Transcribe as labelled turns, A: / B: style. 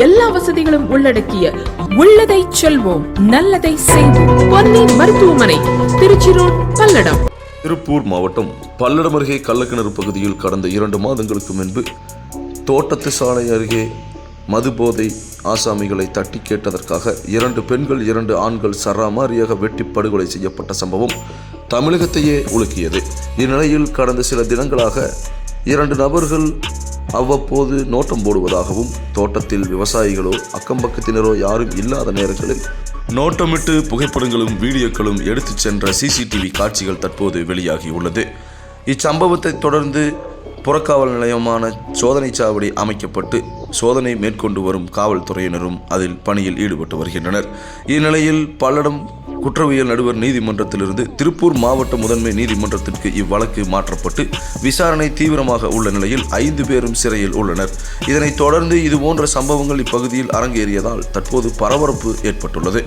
A: எல்லா வசதிகளும் உள்ளடக்கிய உள்ளதை செல்வோம் நல்லதை செய்வோம். பொன்னி மருத்துவமனை திருச்சி ரோட் பல்லடம்.
B: திருப்பூர் மாவட்டம் பல்லடம் அருகே கள்ளக்கிணறு பகுதியில் கடந்த இரண்டு மாதங்களுக்கு முன்பு தோட்டத்து சாலை அருகே மதுபோதை ஆசாமிகளை தட்டி கேட்டதற்காக இரண்டு பெண்கள் இரண்டு ஆண்கள் சராமாரியாக வெட்டி படுகொலை செய்யப்பட்ட சம்பவம் தமிழகத்தையே உலுக்கியது. இந்நிலையில் கடந்த சில தினங்களாக இரண்டு நபர்கள் அவ்வப்போது நோட்டம் போடுவதாகவும் தோட்டத்தில் விவசாயிகளோ அக்கம்பக்கத்தினரோ யாரும் இல்லாத நேரங்களில் நோட்டமிட்டு புகைப்படங்களும் வீடியோக்களும் எடுத்துச் சென்ற சிசிடிவி காட்சிகள் தற்போது வெளியாகியுள்ளது. இச்சம்பவத்தை தொடர்ந்து புறக்காவல் நிலையமான சோதனை சாவடி அமைக்கப்பட்டு சோதனை மேற்கொண்டு வரும் காவல்துறையினரும் அதில் பணியில் ஈடுபட்டு வருகின்றனர். இந்நிலையில் பல்லடம் குற்றவியல் நடுவர் நீதிமன்றத்திலிருந்து திருப்பூர் மாவட்ட முதன்மை நீதிமன்றத்திற்கு இவ்வழக்கு மாற்றப்பட்டு விசாரணை தீவிரமாக உள்ள நிலையில் ஐந்து பேரும் சிறையில் உள்ளனர். இதனைத் தொடர்ந்து இதுபோன்ற சம்பவங்கள் இப்பகுதியில் அரங்கேறியதால் தற்போது பரபரப்பு ஏற்பட்டுள்ளது.